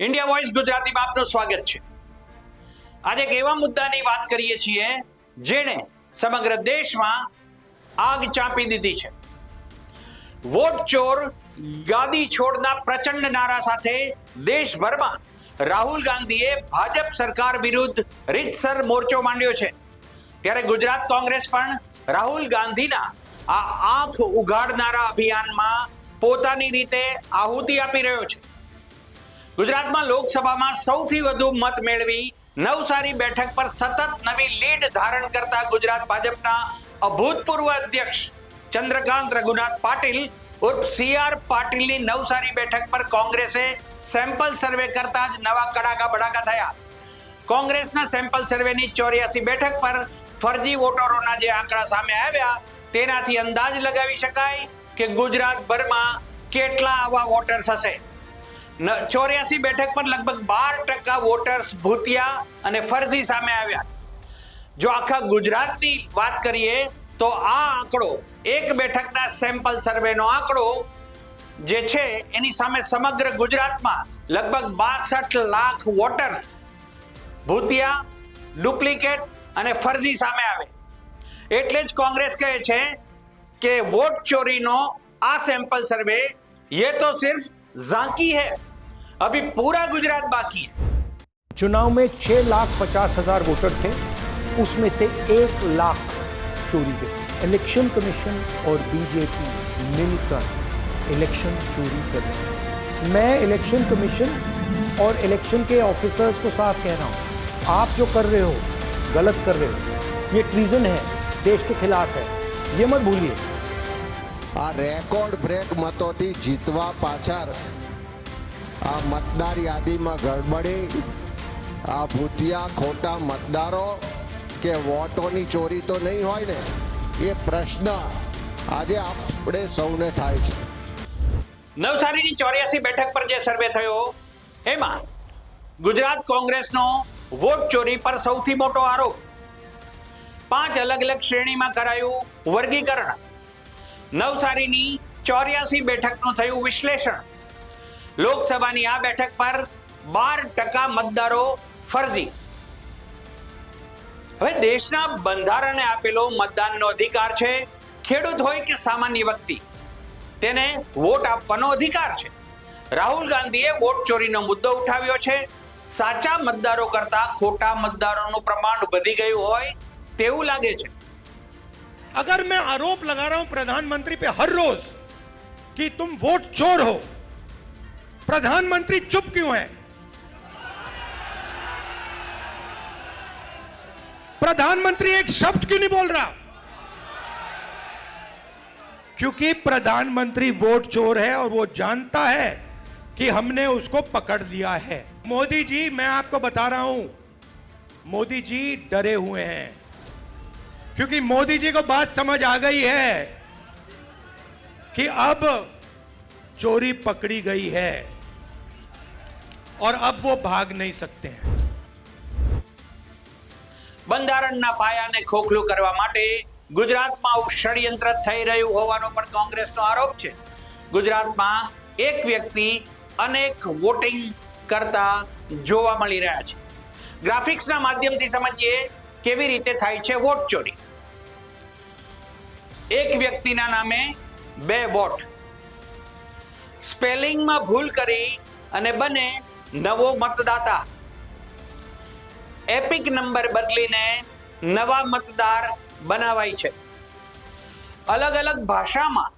India voice Gujarati આપનું સ્વાગત છે. આજે એક એવા મુદ્દાની વાત કરીએ છીએ, જેણે સમગ્ર દેશમાં આગ ચાંપી દીધી છે. વોટ ચોર, ગાદી છોડના પ્રચંડ નારા સાથે દેશભરમાં રાહુલ ગાંધીએ ભાજપ સરકાર વિરુદ્ધ રીતસર મોરચો માંડ્યો છે. ત્યારે ગુજરાત કોંગ્રેસ પણ રાહુલ ગાંધીના આ આંખ ઉઘાડનારા અભિયાનમાં પોતાની રીતે આહુતિ આપી રહ્યો છે. ગુજરાતમાં લોકસભામાં સૌથી વધુ મત મેળવી નવસારી બેઠક પર સતત નવી લીડ ધારણ કરતા ગુજરાત ભાજપના અભૂતપૂર્વ અધ્યક્ષ ચંદ્રકાંત રઘુનાથ પાટીલ, ઉર્ફ સીઆર પાટીલની નવસારી બેઠક પર કોંગ્રેસે સેમ્પલ સર્વે કરતા જ નવા કડાકા બડાકા થયા. કોંગ્રેસના સેમ્પલ સર્વેની ચોર્યાસી બેઠક પર ફરજી વોટરોના જે આંકડા સામે આવ્યા, તેનાથી અંદાજ લગાવી શકાય કે ગુજરાતભરમાં કેટલા આવા વોટર્સ હશે. ચોર્યાસી બેઠક પર લગભગ બાર ટકા વોટર્સ ભૂતિયા અને ફરજી સામે આવ્યા. જો આખા ગુજરાતની વાત કરીએ, તો આ આંકડો, એક બેઠકના સેમ્પલ સર્વેનો આંકડો જે છે, એની સામે સમગ્ર ગુજરાતમાં લગભગ બાસઠ લાખ વોટર્સ ભૂતિયા ડુપ્લિકેટ અને ફરજી સામે આવે. એટલે જ કોંગ્રેસ કહે છે કે વોટ ચોરીનો આ સેમ્પલ સર્વે એ તો સિર્ફ झांकी है। अभी पूरा गुजरात बाकी है। चुनाव में छह लाख पचास हज़ार वोटर थे, उसमें से एक लाख चोरी गए इलेक्शन कमीशन और बीजेपी मिलकर इलेक्शन चोरी कर रहे मैं इलेक्शन कमीशन और इलेक्शन के ऑफिसर्स को साफ़ कह रहा हूँ, आप जो कर रहे हो, गलत कर रहे हो, ये ट्रीजन है, देश के खिलाफ है। ये मत भूलिए। આ રેકોર્ડ બ્રેક મતોથી જીતવા પાછળ આ મતદાર યાદીમાં ગડબડી, આ ભૂતિયા ખોટા મતદારો કે વોટોની ચોરી તો નહીં હોય ને, એ પ્રશ્ન આજે આપણે સૌને થાય છે. નવસારીની ચોર્યાસી બેઠક પર જે સર્વે થયો, એમાં ગુજરાત કોંગ્રેસનો વોટ ચોરી પર સૌથી મોટો આરોપ. પાંચ અલગ અલગ શ્રેણીમાં કરાયું વર્ગીકરણ. નવસારીની ચોર્યાસી બેઠકનું થયું વિશ્લેષણ. લોકસભાની આ બેઠક પર બાર ટકા મતદારો ફરજી. હવે દેશના બંધારણે આપેલો મતદાનનો અધિકાર છે, ખેડૂત હોય કે સામાન્ય વ્યક્તિ, તેને વોટ આપવાનો અધિકાર છે. રાહુલ ગાંધીએ વોટ ચોરીનો મુદ્દો ઉઠાવ્યો છે. સાચા મતદારો કરતા ખોટા મતદારોનું પ્રમાણ વધી ગયું હોય તેવું લાગે છે. अगर मैं आरोप लगा रहा हूँ प्रधानमंत्री पे हर रोज कि तुम वोट चोर हो, प्रधानमंत्री चुप क्यों है? प्रधानमंत्री एक शब्द क्यों नहीं बोल रहा? क्योंकि प्रधानमंत्री वोट चोर है और वो जानता है कि हमने उसको पकड़ लिया है। मोदी जी, मैं आपको बता रहा हूँ, मोदी जी डरे हुए हैं। क्योंकि मोदी जी को बात समझ आ गई है कि अब चोरी पकड़ी गई है और अब वो भाग नहीं सकते हैं બંધારણના પાયાને ખોખલું કરવા માટે ગુજરાતમાં આવું ષડયંત્ર થઈ રહ્યું હોવાનો પણ કોંગ્રેસનો આરોપ છે ગુજરાતમાં એક વ્યક્તિ અનેક વોટિંગ કરતા જોવા મળી રહ્યા છે ગ્રાફિક્સના માધ્યમથી સમજીએ કેવી રીતે થાય છે વોટ ચોરી? એક વ્યક્તિના નામે બે વોટ. સ્પેલિંગમાં ભૂલ કરી અને બને નવો મતદાતા. એપિક નંબર બદલીને નવા મતદાર બનાવાય છે. અલગ અલગ ભાષામાં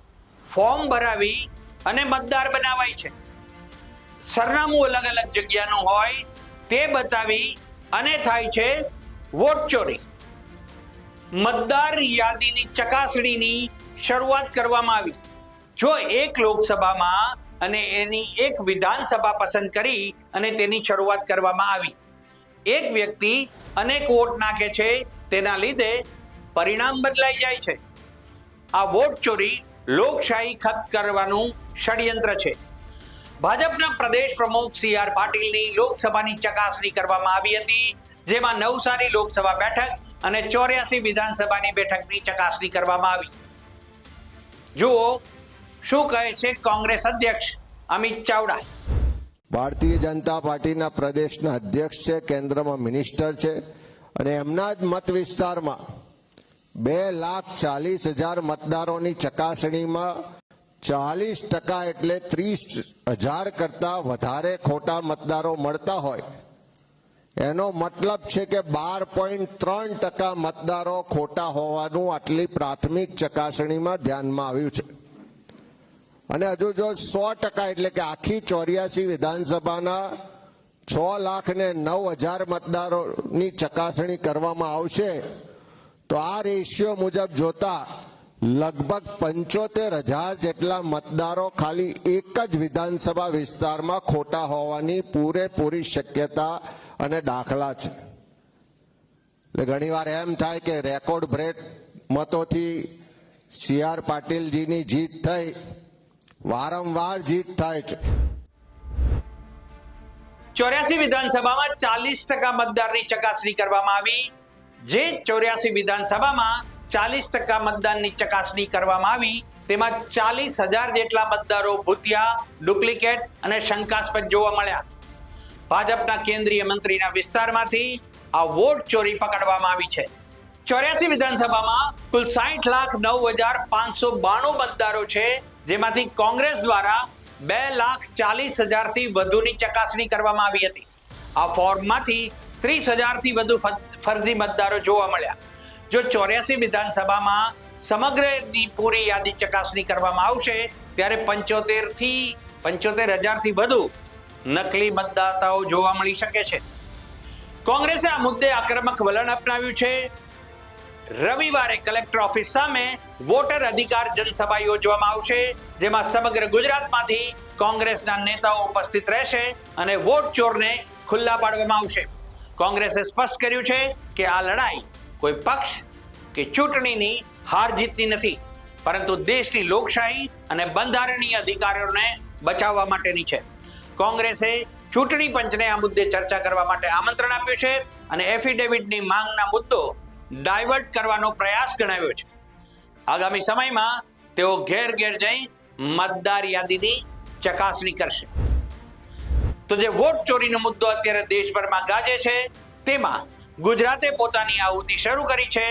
ફોર્મ ભરાવી અને મતદાર બનાવાય છે. સરનામું અલગ અલગ જગ્યાનું હોય તે બતાવી અને થાય છે વોટ ચોરી. મતદાર યાદીની ચકાસણીની શરૂઆત કરવામાં આવી. જો એક લોકસભામાં અને એની એક વિધાનસભા પસંદ કરી અને તેની શરૂઆત કરવામાં આવી. એક વ્યક્તિ અનેક વોટ નાખે છે, તેના લીધે પરિણામ બદલાઈ જાય છે. આ વોટ ચોરી લોકશાહી ખત કરવાનું ષડયંત્ર છે. ભાજપના પ્રદેશ પ્રમુખ સી આર પાટીલની લોકસભાની ચકાસણી કરવામાં આવી હતી. જેમાં નવસારી લોકસભા બેઠક અને ચોર્યાસી વિધાનસભાની બેઠકની ચકાસણી કરવામાં આવી. જુઓ, શું કહે છે કોંગ્રેસ અધ્યક્ષ અમિત ચાવડા? ભારતીય જનતા પાર્ટીના પ્રદેશના અધ્યક્ષ છે, કેન્દ્રમાં મિનિસ્ટર છે અને એમના જ મત વિસ્તારમાં બે લાખ ચાલીસ હજાર મતદારોની ચકાસણીમાં ચાલીસ ટકા એટલે ત્રીસ હજાર કરતા વધારે ખોટા મતદારો મળતા હોય. એનો મતલબ છે કે બાર પોઈન્ટ ત્રણ ટકા મતદારો ખોટા હોવાનું આટલી પ્રાથમિક ચકાસણીમાં ધ્યાનમાં આવ્યું છે. અને હજુ જો સો ટકા એટલે કે આખી ચોર્યાસી વિધાનસભાના છ લાખ ને નવ હજાર મતદારોની ચકાસણી કરવામાં આવશે, તો આ રેશિયો મુજબ જોતા લગભગ પંચોતેર હજાર જેટલા મતદારો ખાલી એક જ વિધાનસભા વિસ્તારમાં ખોટા હોવાની પૂરેપૂરી શક્યતા અને દાખલા છે. એટલે ઘણીવાર એમ થાય કે રેકોર્ડ બ્રેક મતોથી સી આર પાટીલજીની જીત થઈ. વારંવાર જીત થાય છે. ચોર્યાસી વિધાનસભામાં ચાલીસ ટકા મતદારની ચકાસણી કરવામાં આવી. જે ચોર્યાસી વિધાનસભામાં ચાલીસ ટકા મતદાનની ચકાસણી કરવામાં આવી, તેમાં ચાલીસ હજાર જેટલા મતદારો ભૂતિયા, ડુપ્લિકેટ અને શંકાસ્પદ જોવા મળ્યા. ભાજપના કેન્દ્રીય મંત્રીના વિસ્તારમાંથી આ વોટ ચોરી પકડવામાં આવી છે. ચોર્યાસી વિધાનસભામાં કુલ સાઠ લાખ નવ હજાર પાંચસો બાણું મતદારો છે, જેમાંથી કોંગ્રેસ દ્વારા બે લાખ ચાલીસ હજારથી વધુની ચકાસણી કરવામાં આવી હતી. આ ફોર્મમાંથી ત્રીસ હજારથી વધુ ફરજી મતદારો જોવા મળ્યા. જો ચોર્યાસી વિધાનસભામાં સમગ્રની પૂરી યાદી ચકાસણી કરવામાં આવશે, ત્યારે પંચોતેરથી, પંચોતેર હજારથી વધુ નકલી મતદાતાઓ જોવા મળી શકે છે. કોંગ્રેસે આ મુદ્દે આક્રમક વલણ અપનાવ્યું છે. રવિવારે કલેક્ટર ઓફિસ સામે વોટર અધિકાર જનસભા યોજવામાં આવશે, જેમાં સમગ્ર ગુજરાતમાંથી કોંગ્રેસના નેતાઓ ઉપસ્થિત રહેશે અને વોટ ચોરને ખુલ્લા પાડવામાં આવશે. કોંગ્રેસે સ્પષ્ટ કર્યું છે કે આ લડાઈ કોઈ પક્ષ કે ચૂંટણીની હાર જીતની નથી, પરંતુ દેશની લોકશાહી અને બંધારણીય અધિકારોને બચાવવા માટેની છે. કોંગ્રેસે ચૂંટણી પંચને આ મુદ્દે ચર્ચા કરવા માટે આમંત્રણ આપ્યું છે અને એફિડેવિટની માંગના મુદ્દો ડાયવર્ટ કરવાનો પ્રયાસ ગણાવ્યો છે. આગામી સમયમાં તેઓ ઘેર ઘેર જઈ મતદાર યાદીની ચકાસણી કરશે. તો જે વોટ ચોરીનો મુદ્દો અત્યારે દેશભરમાં ગાજે છે, તેમાં ગુજરાતે પોતાની આહુતિ શરૂ કરી છે.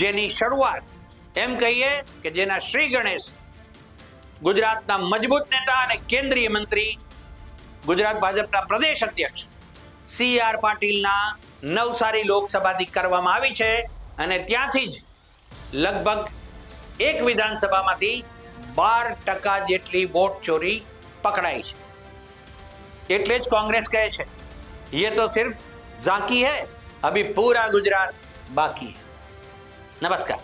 જેની શરૂઆત એમ કહીએ કે જેના શ્રી ગણેશ ગુજરાતના મજબૂત નેતા અને કેન્દ્રીય મંત્રી ગુજરાત ભાજપના પ્રદેશ અધ્યક્ષ સી આર પાટીલના નવસારી લોકસભાથી કરવામાં આવી છે અને ત્યાંથી જ લગભગ એક વિધાનસભામાંથી બાર ટકા જેટલી વોટ ચોરી પકડાઈ છે એટલે જ કોંગ્રેસ કહે છે ये तो सिर्फ झांकी है अभी पूरा गुजरात बाकी है नमस्कार